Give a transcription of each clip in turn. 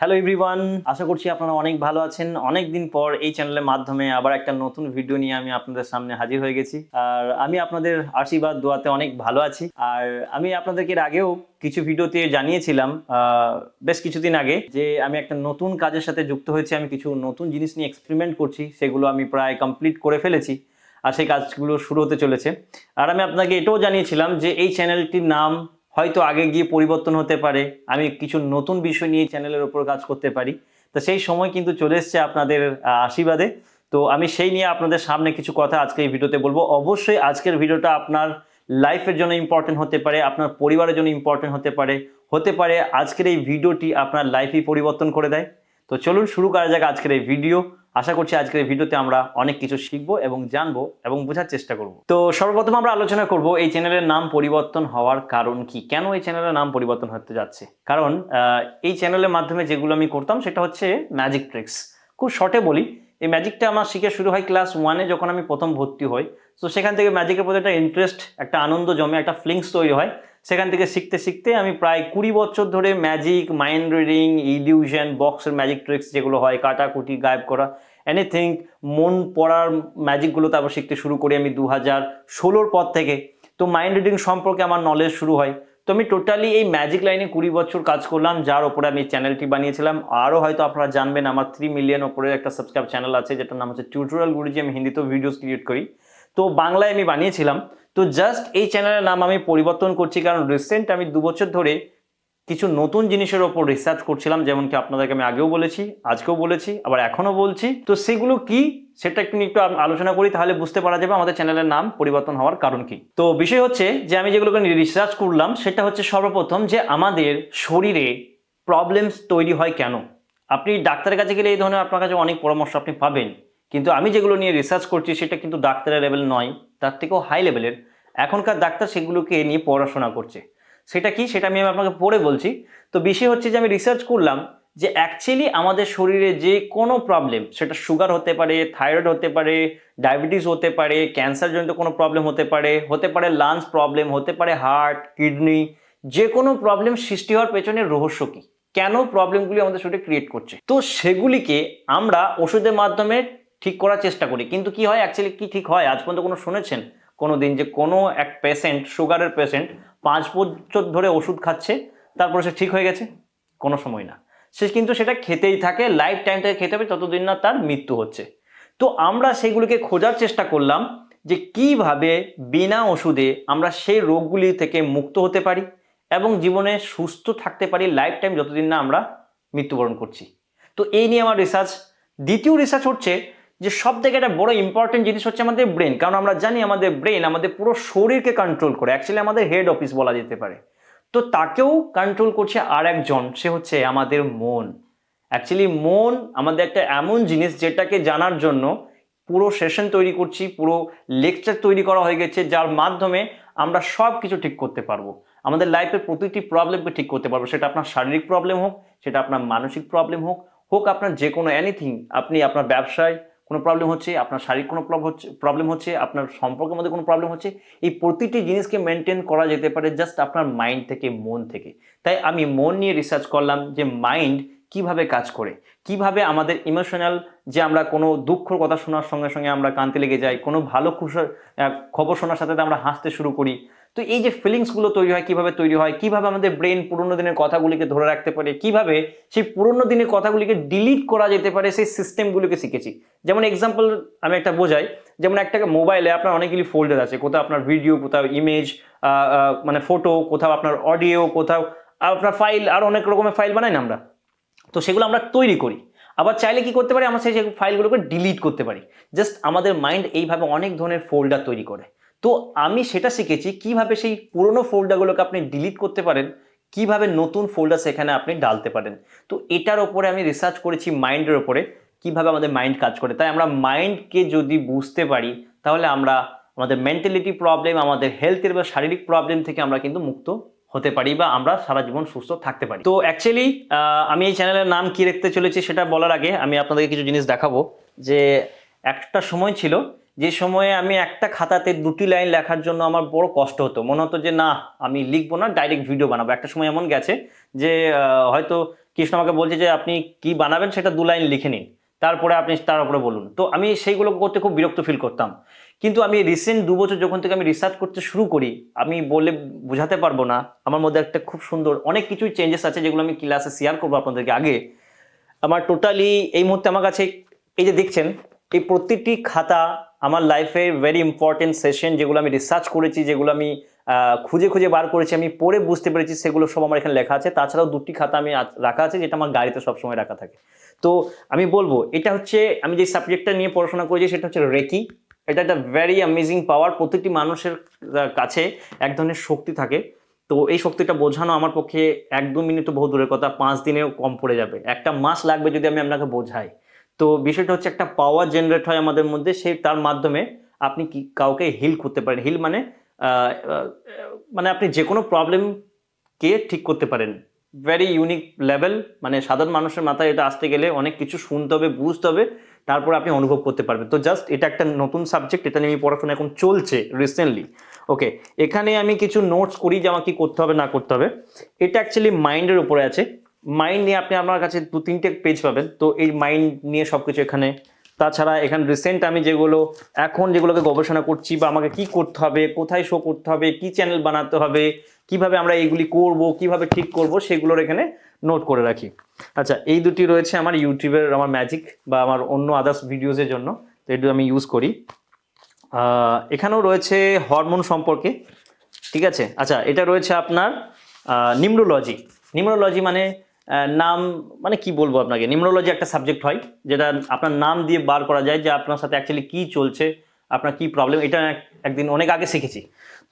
Hello everyone আশা করছি আপনারা অনেক ভালো আছেন। অনেক দিন পর এই চ্যানেলের মাধ্যমে আবার একটা নতুন ভিডিও নিয়ে আমি আপনাদের সামনে হাজির হয়ে গেছি। আর আমি আপনাদের আশীর্বাদ দোয়াতে অনেক ভালো আছি। আর আমি আপনাদেরকে আগেও কিছু ভিডিওতে জানিয়েছিলাম বেশ কিছুদিন আগে যে আমি একটা নতুন কাজের সাথে যুক্ত হয়েছি। আমি কিছু নতুন জিনিস নিয়ে এক্সপেরিমেন্ট করছি, সেগুলো আমি প্রায় কমপ্লিট করে ফেলেছি আর সেই কাজগুলো শুরু হতে চলেছে। আর আমি আপনাকে এটাও জানিয়েছিলাম যে এই চ্যানেলটির নাম হয়তো আগে গিয়ে পরিবর্তন হতে পারে। আমি কিছু নতুন বিষয় নিয়ে চ্যানেলের ওপর কাজ করতে পারি। তো সেই সময় কিন্তু চলে এসছে আপনাদের আশীর্বাদে। তো আমি সেই নিয়ে আপনাদের সামনে কিছু কথা আজকে এই ভিডিওতে বলব। অবশ্যই আজকের ভিডিওটা আপনার লাইফের জন্য ইম্পর্টেন্ট হতে পারে, আপনার পরিবারের জন্য ইম্পর্টেন্ট হতে পারে। হতে পারে আজকের এই ভিডিওটি আপনার লাইফই পরিবর্তন করে দেয়। তো চলুন শুরু করা যাক আজকের এই ভিডিও। আশা করছি আজকের ভিডিওতে আমরা অনেক কিছু শিখব এবং জানব এবং বোঝার চেষ্টা করব। তো সর্বপ্রথম আমরা আলোচনা করব এই চ্যানেলের নাম পরিবর্তন হওয়ার কারণ কি? কেন এই চ্যানেলের নাম পরিবর্তন হতে যাচ্ছে? কারণ এই চ্যানেলের মাধ্যমে যেগুলো আমি করতাম সেটা হচ্ছে ম্যাজিক ট্রিক্স খুব শর্টে বলি, এই ম্যাজিকটা আমার শিখে শুরু হয় ক্লাস ওয়ানে যখন আমি প্রথম ভর্তি হই। তো সেখান থেকে ম্যাজিকের প্রতি একটা ইন্টারেস্ট একটা আনন্দ জমে, একটা ফিলিংস তৈরি হয়। সেখান থেকে শিখতে শিখতে আমি প্রায় কুড়ি বছর ধরে ম্যাজিক মাইন্ড রিডিং ইলিউশন বক্সের ম্যাজিক ট্রিক্স যেগুলো হয়, কাটাকুটি, গায়েব করা এনিথিং মন পড়ার ম্যাজিকগুলো তারপর শিখতে শুরু করি আমি দু হাজার ষোলোর পর থেকে। তো মাইন্ড রিডিং সম্পর্কে আমার নলেজ শুরু হয়। তো আমি টোটালি এই ম্যাজিক লাইনে কুড়ি বছর কাজ করলাম, যার ওপরে আমি চ্যানেলটি বানিয়েছিলাম। আরও হয়তো আপনারা জানবেন, আমার থ্রি মিলিয়ন ওপরে একটা সাবস্ক্রাইব চ্যানেল আছে, যেটার নাম হচ্ছে টিউটোরিয়াল গুরুজি আমি হিন্দিতেও ভিডিওস ক্রিয়েট করি। তো বাংলায় আমি বানিয়েছিলাম। তো জাস্ট এই চ্যানেলের নাম আমি পরিবর্তন করছি কারণ রিসেন্ট আমি দু বছর ধরে কিছু নতুন জিনিসের ওপর রিসার্চ করছিলাম, যেমন কি আপনাদেরকে আমি আগেও বলেছি, আজকেও বলেছি, আবার এখনও বলছি। তো সেগুলো কি? সেটা একটু একটু আলোচনা করি, তাহলে বুঝতে পারা যাবে আমাদের চ্যানেলের নাম পরিবর্তন হওয়ার কারণ কি। তো বিষয় হচ্ছে যে আমি যেগুলোকে রিসার্চ করলাম, সেটা হচ্ছে সর্বপ্রথম যে আমাদের শরীরে প্রবলেমস তৈরি হয় কেন? আপনি ডাক্তারের কাছে গেলে এই ধরনের আপনার কাছে অনেক পরামর্শ আপনি পাবেন। কিন্তু আমি যেগুলো নিয়ে রিসার্চ করছি সেটা কিন্তু ডাক্তারের লেভেল নয়, তার থেকেও হাই লেভেলের এখনকার ডাক্তার সেগুলোকে নিয়ে পড়াশোনা করছে। সেটা কি? সেটা আমি আপনাকে পড়ে বলছি। তো বিষয় হচ্ছে যে আমি রিসার্চ করলাম যে অ্যাকচুয়ালি আমাদের শরীরে যে কোনো প্রবলেম সেটা সুগার হতে পারে থাইরয়েড হতে পারে ডায়াবেটিস হতে পারে ক্যান্সারজনিত কোনো প্রবলেম হতে পারে হতে পারে লাংস প্রবলেম হতে পারে হার্ট কিডনি যে কোনো প্রবলেম সৃষ্টি হওয়ার পেছনে রহস্য কি? কেন প্রবলেমগুলি আমাদের শরীরে ক্রিয়েট করছে? তো সেগুলিকে আমরা ওষুধের মাধ্যমে ঠিক করার চেষ্টা করি। কিন্তু কি হয় অ্যাকচুয়ালি কি ঠিক হয়? আজ পর্যন্ত কোনো শুনেছেন কোনো দিন যে কোনো এক পেশেন্ট সুগারের পেশেন্ট পাঁচ বছর ধরে ওষুধ খাচ্ছে, তারপরে সে ঠিক হয়ে গেছে? কোনো সময় না। সে কিন্তু সেটা খেতেই থাকে লাইফ টাইম থেকে খেতে হবে, ততদিন না তার মৃত্যু হচ্ছে। তো আমরা সেগুলিকে খোঁজার চেষ্টা করলাম যে কীভাবে বিনা ওষুধে আমরা সেই রোগগুলি থেকে মুক্ত হতে পারি এবং জীবনে সুস্থ থাকতে পারি লাইফ টাইম যতদিন না আমরা মৃত্যুবরণ করছি। তো এই নিয়ে আমার রিসার্চ দ্বিতীয় রিসার্চ হচ্ছে যে সব থেকে একটা বড় ইম্পর্টেন্ট জিনিস হচ্ছে আমাদের ব্রেন কারণ আমরা জানি আমাদের ব্রেন আমাদের পুরো শরীরকে কন্ট্রোল করে। অ্যাকচুয়ালি আমাদের হেড অফিস বলা যেতে পারে। তো তাকেও কন্ট্রোল করছে আর একজন, সে হচ্ছে আমাদের মন। অ্যাকচুয়ালি মন আমাদের একটা এমন জিনিস যেটাকে জানার জন্য পুরো সেশন তৈরি করছি, পুরো লেকচার তৈরি করা হয়ে গেছে, যার মাধ্যমে আমরা সব কিছু ঠিক করতে পারব। আমাদের লাইফের প্রতিটি প্রবলেমকে ঠিক করতে পারব। সেটা আপনার শারীরিক প্রবলেম হোক, সেটা আপনার মানসিক প্রবলেম হোক হোক আপনার যে কোনো এনিথিং আপনি আপনার ব্যবসায় কোনো প্রবলেম হচ্ছে, আপনার শারীরিক কোনো প্রবলেম হচ্ছে প্রবলেম হচ্ছে, আপনার সম্পর্কের মধ্যে কোনো প্রবলেম হচ্ছে, এই প্রতিটি জিনিসকে মেনটেন করা যেতে পারে জাস্ট আপনার মাইন্ড থেকে, মন থেকে। তাই আমি মন নিয়ে রিসার্চ করলাম যে মাইন্ড কীভাবে কাজ করে, কীভাবে আমাদের ইমোশনাল যে আমরা কোনো দুঃখর কথা শোনার সঙ্গে সঙ্গে আমরা কানতে লেগে যাই, কোনো ভালো খুশি খবর শোনার সাথে সাথে আমরা হাসতে শুরু করি। তো এই যে ফিলিংসগুলো তৈরি হয়, কীভাবে তৈরি হয়, কীভাবে আমাদের ব্রেন পুরোনো দিনের কথাগুলিকে ধরে রাখতে পারে, কীভাবে সেই পুরোনো দিনের কথাগুলিকে ডিলিট করা যেতে পারে, সেই সিস্টেমগুলোকে শিখেছি। যেমন এক্সাম্পল আমি একটা বোঝাই, যেমন একটা মোবাইলে আপনার অনেকগুলি ফোল্ডার আছে, কোথাও আপনার ভিডিও কোথাও ইমেজ মানে ফটো কোথাও আপনার অডিও কোথাও আপনার ফাইল আর অনেক রকমের ফাইল বানাই না আমরা। তো সেগুলো আমরা তৈরি করি। আবার চাইলে কি করতে পারি? আমরা সেই ফাইলগুলোকে ডিলিট করতে পারি। জাস্ট আমাদের মাইন্ড এইভাবে অনেক ধরনের ফোল্ডার তৈরি করে। তো আমি সেটা শিখেছি কীভাবে সেই পুরনো ফোল্ডারগুলোকে আপনি ডিলিট করতে পারেন, কীভাবে নতুন ফোল্ডার সেখানে আপনি ডালতে পারেন। তো এটার ওপরে আমি রিসার্চ করেছি মাইন্ডের ওপরে, কীভাবে আমাদের মাইন্ড কাজ করে। তাই আমরা মাইন্ডকে যদি বুঝতে পারি, তাহলে আমরা আমাদের মেন্টালিটি প্রবলেম আমাদের হেলথের বা শারীরিক প্রবলেম থেকে আমরা কিন্তু মুক্ত হতে পারি বা আমরা সারা জীবন সুস্থ থাকতে পারি। তো অ্যাকচুয়ালি আমি এই চ্যানেলের নাম কি রাখতে চলেছি সেটা বলার আগে আমি আপনাদেরকে কিছু জিনিস দেখাবো। যে একটা সময় ছিল, যে সময়ে আমি একটা খাতাতে দুটি লাইন লেখার জন্য আমার বড় কষ্ট হতো। মনে হতো যে না, আমি লিখব না ডাইরেক্ট ভিডিও বানাবো। একটা সময় এমন গেছে যে হয়তো কৃষ্ণ আমাকে বলছে যে, আপনি কি বানাবেন সেটা দু লাইন লিখে নিন। তারপরে আপনি তার উপরে বলুন। তো আমি সেইগুলো করতে খুব বিরক্ত ফিল করতাম। কিন্তু আমি রিসেন্ট দু বছর যখন থেকে আমি রিসার্চ করতে শুরু করি, আমি বলে বোঝাতে পারব না। আমার মধ্যে একটা খুব সুন্দর অনেক কিছুই চেঞ্জেস আছে যেগুলো আমি ক্লাসে শেয়ার করব আপনাদেরকে আগে। আমার টোটালি এই মুহূর্তে আমার কাছে এই যে দেখছেন, এই প্রত্যেকটি খাতা আমার লাইফে ভেরি ইম্পর্টেন্ট সেশন যেগুলো আমি রিসার্চ করেছি, যেগুলো আমি খুঁজে খুঁজে বার করেছি, আমি পড়ে বুঝতে পেরেছি, সেগুলো সব আমার এখানে লেখা আছে। তাছাড়াও দুটি খাতা আমি রাখা আছে যেটা আমার গাড়িতে সবসময় রাখা থাকে। তো আমি বলব, এটা হচ্ছে আমি যে সাবজেক্টটা নিয়ে পড়াশোনা করেছি সেটা হচ্ছে রেকি এটা একটা ভেরি অ্যামেজিং পাওয়ার প্রত্যেকটি মানুষের কাছে এক ধরনের শক্তি থাকে। তো এই শক্তিটা বোঝানো আমার পক্ষে এক দু মিনিট বহু দূরের কথা, পাঁচ দিনেও কম পড়ে যাবে। একটা মাস লাগবে যদি আমি আপনাকে বোঝাই। তো বিষয়টা হচ্ছে একটা পাওয়ার জেনারেট হয় আমাদের মধ্যে সেই তার মাধ্যমে আপনি কি কাউকে হিল করতে পারেন। হিল মানে মানে আপনি যে কোনো প্রবলেমকে ঠিক করতে পারেন। ভেরি ইউনিক লেভেল মানে সাধারণ মানুষের মাথায় এটা আসতে গেলে অনেক কিছু শুনতে হবে, বুঝতে হবে। তারপর আপনি অনুভব করতে পারবেন। তো জাস্ট এটা একটা নতুন সাবজেক্ট এটা নিয়ে আমি পড়াশোনা এখন চলছে রিসেন্টলি ওকে এখানে আমি কিছু নোটস করি যে আমাকে করতে হবে, না করতে হবে। এটা অ্যাকচুয়ালি মাইন্ডের উপরে আছে। মাইন্ড নিয়ে আপনি আপনার কাছে দু তিনটে পেজ পাবেন। তো এই মাইন্ড নিয়ে সব কিছু এখানে। তাছাড়া এখানে রিসেন্ট আমি যেগুলো, এখন যেগুলোকে গবেষণা করছি বা আমাকে কি করতে হবে, কোথায় শো করতে হবে, কি চ্যানেল বানাতে হবে, কীভাবে আমরা এইগুলি করব, কীভাবে ঠিক করব, সেগুলোর এখানে নোট করে রাখি। আচ্ছা এই দুটি রয়েছে আমার ইউটিউবের আমার ম্যাজিক বা আমার অন্য আদার্স ভিডিওসের জন্য, তো এগুলো আমি ইউজ করি। এখানেও রয়েছে হরমোন সম্পর্কে, ঠিক আছে? আচ্ছা এটা রয়েছে আপনার নিমরোলজি। নিমরোলজি মানে নাম মানে কি বলব আপনাকে? নিমরোলজি একটা সাবজেক্ট হয়, যেটা আপনার নাম দিয়ে বার করা যায় যে আপনার সাথে অ্যাকচুয়ালি কি চলছে, আপনার কি প্রবলেম এটা এক- একদিন অনেক আগে শিখেছি।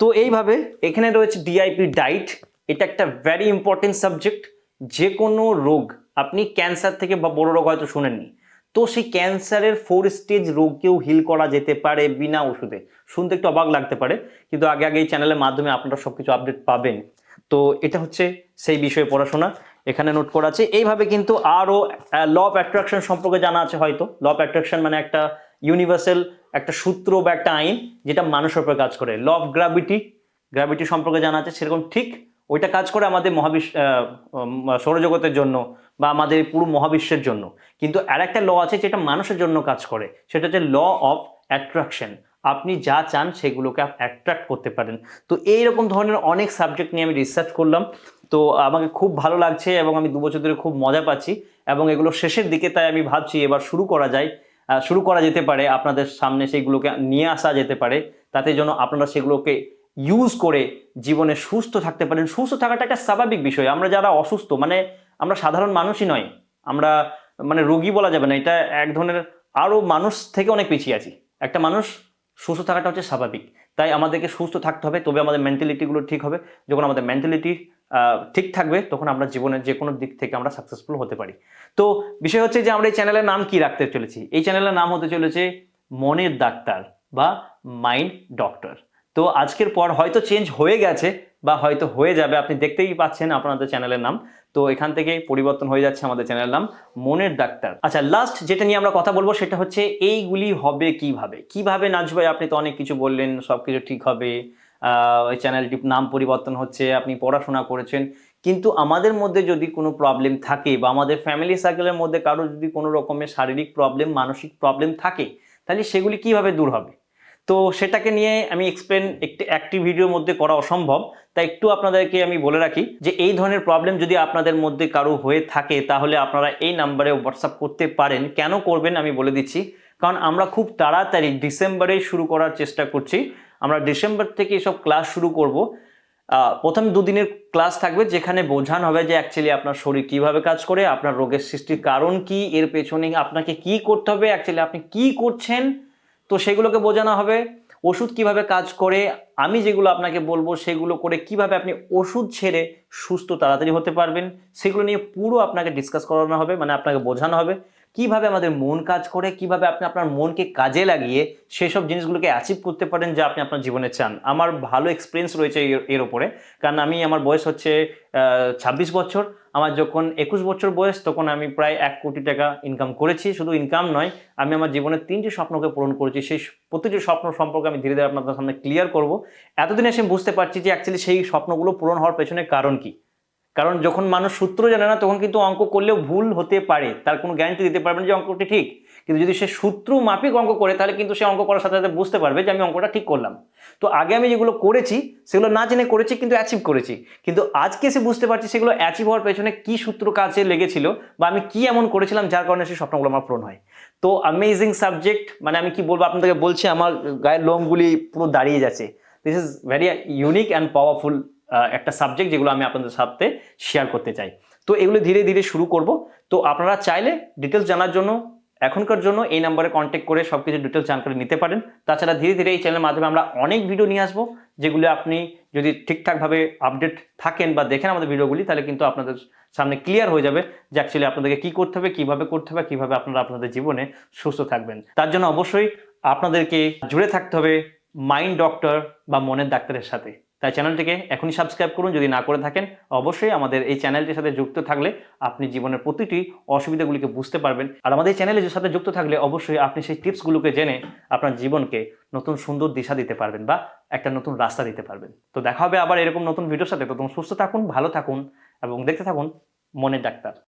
তো এইভাবে এখানে রয়েছে ডিআইপি ডাইট এটা একটা ভেরি ইম্পর্টেন্ট সাবজেক্ট যে কোনো রোগ, আপনি ক্যান্সার থেকে বা বড় রোগ হয়তো শুনেননি, তো সেই ক্যান্সারের ফোর স্টেজ রোগকেও হিল করা যেতে পারে বিনা ওষুধে। শুনতে একটু অবাক লাগতে পারে, কিন্তু আগে আগে এই চ্যানেলের মাধ্যমে আপনারা সব কিছু আপডেট পাবেন। তো এটা হচ্ছে সেই বিষয়ে পড়াশোনা, এখানে নোট করা আছে। এইভাবে কিন্তু আরও ল অফ অ্যাট্রাকশন সম্পর্কে জানা আছে হয়তো। ল অফ অ্যাট্রাকশন মানে একটা ইউনিভার্সাল একটা সূত্র বা একটা আইন, যেটা মানুষের উপর কাজ করে। ল অফ গ্র্যাভিটি গ্র্যাভিটি সম্পর্কে জানা আছে, সেরকম ঠিক ওইটা কাজ করে আমাদের মহাবিশ্ব সৌরজগতের জন্য বা আমাদের পুরো মহাবিশ্বের জন্য। কিন্তু আর একটা ল আছে যেটা মানুষের জন্য কাজ করে, সেটা হচ্ছে ল অফ অ্যাট্রাকশন আপনি যা চান সেগুলোকে অ্যাট্রাক্ট করতে পারেন। তো এইরকম ধরনের অনেক সাবজেক্ট নিয়ে আমি রিসার্চ করলাম। তো আমাকে খুব ভালো লাগছে এবং আমি দু বছর ধরে খুব মজা পাচ্ছি এবং এগুলো শেষের দিকে তাই আমি ভাবছি এবার শুরু করা যায় শুরু করা যেতে পারে। আপনাদের সামনে সেগুলোকে নিয়ে আসা যেতে পারে। তাতে যেন আপনারা সেগুলোকে ইউজ করে জীবনে সুস্থ থাকতে পারেন। সুস্থ থাকাটা একটা স্বাভাবিক বিষয়। আমরা যারা অসুস্থ মানে আমরা সাধারণ মানুষই নয়, আমরা মানে রোগী বলা যাবে না, এটা এক ধরনের আরও মানুষ থেকে অনেক পিছিয়ে আছি। একটা মানুষ সুস্থ থাকাটা হচ্ছে স্বাভাবিক। তাই আমাদেরকে সুস্থ থাকতে হবে, তবে আমাদের মেন্টালিটিগুলো ঠিক হবে। যখন আমাদের মেন্টালিটি ঠিক থাকবে, তখন আমরা জীবনের যে কোনো দিক থেকে আমরা সাকসেসফুল হতে পারি। তো বিষয় হচ্ছে যে আমরা এই চ্যানেলের নাম কি রাখতে চলেছি? এই চ্যানেলের নাম হতে চলেছে মনের ডাক্তার বা মাইন্ড ডক্টর তো আজকের পর হয়তো চেঞ্জ হয়ে গেছে বা হয়তো হয়ে যাবে, আপনি দেখতেই পাচ্ছেন আপনাদের চ্যানেলের নাম। তো এখান থেকে পরিবর্তন হয়ে যাচ্ছে আমাদের চ্যানেলের নাম, মনের ডাক্তার। আচ্ছা লাস্ট যেটা নিয়ে আমরা কথা বলব সেটা হচ্ছে এইগুলি হবে কীভাবে? কীভাবে নাচ ভাই, আপনি তো অনেক কিছু বললেন সব কিছু ঠিক হবে ওই চ্যানেলটির নাম পরিবর্তন হচ্ছে, আপনি পড়াশোনা করেছেন। কিন্তু আমাদের মধ্যে যদি কোনো প্রবলেম থাকে বা আমাদের ফ্যামিলি সার্কেলের মধ্যে কারও যদি কোনো রকমের শারীরিক প্রবলেম মানসিক প্রবলেম থাকে, তাহলে সেগুলি কীভাবে দূর হবে? তো সেটাকে নিয়ে আমি এক্সপ্লেন একটি একটি ভিডিওর মধ্যে করা অসম্ভব। তাই একটু আপনাদেরকে আমি বলে রাখি যে, এই ধরনের প্রবলেম যদি আপনাদের মধ্যে কারও হয়ে থাকে, তাহলে আপনারা এই নাম্বারে হোয়াটসঅ্যাপ করতে পারেন। কেন করবেন আমি বলে দিচ্ছি। কারণ আমরা খুব তাড়াতাড়ি ডিসেম্বরে শুরু করার চেষ্টা করছি। আমরা ডিসেম্বর থেকে এসব ক্লাস শুরু করব। প্রথম দুদিনের ক্লাস থাকবে যেখানে বোঝানো হবে যে অ্যাকচুয়ালি আপনার শরীর কীভাবে কাজ করে, আপনার রোগের সৃষ্টির কারণ কি, এর পেছনে আপনাকে কি করতে হবে অ্যাকচুয়ালি আপনি কি করছেন তো সেগুলোকে বোঝানো হবে। ওষুধ কীভাবে কাজ করে, আমি যেগুলো আপনাকে বলব সেগুলো করে কীভাবে আপনি ওষুধ ছেড়ে সুস্থ তাড়াতাড়ি হতে পারবেন, সেগুলো নিয়ে পুরো আপনাকে ডিসকাস করানো হবে মানে আপনাকে বোঝানো হবে। কীভাবে আমাদের মন কাজ করে, কীভাবে আপনি আপনার মনকে কাজে লাগিয়ে সেসব জিনিসগুলোকে অ্যাচিভ করতে পারেন যা আপনি আপনার জীবনে চান। আমার ভালো এক্সপিরিয়েন্স রয়েছে এর- ওপরে। কারণ আমি, আমার বয়স হচ্ছে ছাব্বিশ বছর। আমার যখন একুশ বছর বয়স, তখন আমি প্রায় এক কোটি টাকা ইনকাম করেছি। শুধু ইনকাম নয়, আমি আমার জীবনের তিনটি স্বপ্নকে পূরণ করেছি। সেই প্রতিটি স্বপ্ন সম্পর্কে আমি ধীরে ধীরে আপনাদের সামনে ক্লিয়ার করব। এতদিন এসে আমি বুঝতে পারছি যে অ্যাকচুয়ালি সেই স্বপ্নগুলো পূরণ হওয়ার পেছনে কারণ কি। কারণ যখন মানুষ সূত্র জানে না, তখন কিন্তু অঙ্ক করলেও ভুল হতে পারে। তার কোনো গ্যারান্টি দিতে পারবে না যে অঙ্কটি ঠিক। কিন্তু যদি সে সূত্র মাফিক অঙ্ক করে, তাহলে কিন্তু সে অঙ্ক করার সাথে সাথে বুঝতে পারবে যে আমি অঙ্কটা ঠিক করলাম। তো আগে আমি যেগুলো করেছি, সেগুলো না জেনে করেছি কিন্তু অ্যাচিভ করেছি। কিন্তু আজকে সে বুঝতে পারছি সেগুলো অ্যাচিভ হওয়ার পেছনে কি সূত্র কাজে লেগেছিল বা আমি কি এমন করেছিলাম যার কারণে সেই স্বপ্নগুলো আমার পূরণ হয়। তো অ্যামেজিং সাবজেক্ট মানে আমি কি বলব আপনাদেরকে বলছি, আমার গায়ের লোমগুলি পুরো দাঁড়িয়ে যাচ্ছে। This is very unique and powerful একটা সাবজেক্ট যেগুলো আমি আপনাদের সাথে শেয়ার করতে চাই। তো এগুলো ধীরে ধীরে শুরু করব। তো আপনারা চাইলে ডিটেলস জানার জন্য এখনকার জন্য এই নাম্বারে কন্ট্যাক্ট করে সব কিছু ডিটেলস জানকারি নিতে পারেন। তাছাড়া ধীরে ধীরে এই চ্যানেলের মাধ্যমে আমরা অনেক ভিডিও নিয়ে আসব, যেগুলো আপনি যদি ঠিকঠাকভাবে আপডেট থাকেন বা দেখেন আমাদের ভিডিওগুলি তাহলে কিন্তু আপনাদের সামনে ক্লিয়ার হয়ে যাবে যে অ্যাকচুয়ালি আপনাদেরকে কী করতে হবে, কীভাবে করতে হবে, কীভাবে আপনারা আপনাদের জীবনে সুস্থ থাকবেন। তার জন্য অবশ্যই আপনাদেরকে জুড়ে থাকতে হবে মাইন্ড ডক্টর বা মনের ডাক্তারের সাথে। তাই চ্যানেলটিকে এখনই সাবস্ক্রাইব করুন, যদি না করে থাকেন, অবশ্যই আমাদের এই চ্যানেলটির সাথে যুক্ত থাকলে আপনি জীবনের প্রতিটি অসুবিধাগুলিকে বুঝতে পারবেন। আর আমাদের চ্যানেলের সাথে যুক্ত থাকলে অবশ্যই আপনি সেই টিপসগুলোকে জেনে আপনার জীবনকে নতুন সুন্দর দিশা দিতে পারবেন বা একটা নতুন রাস্তা দিতে পারবেন। তো দেখা হবে আবার এরকম নতুন ভিডিওর সাথে। তখন সুস্থ থাকুন, ভালো থাকুন এবং দেখতে থাকুন মনের ডাক্তার।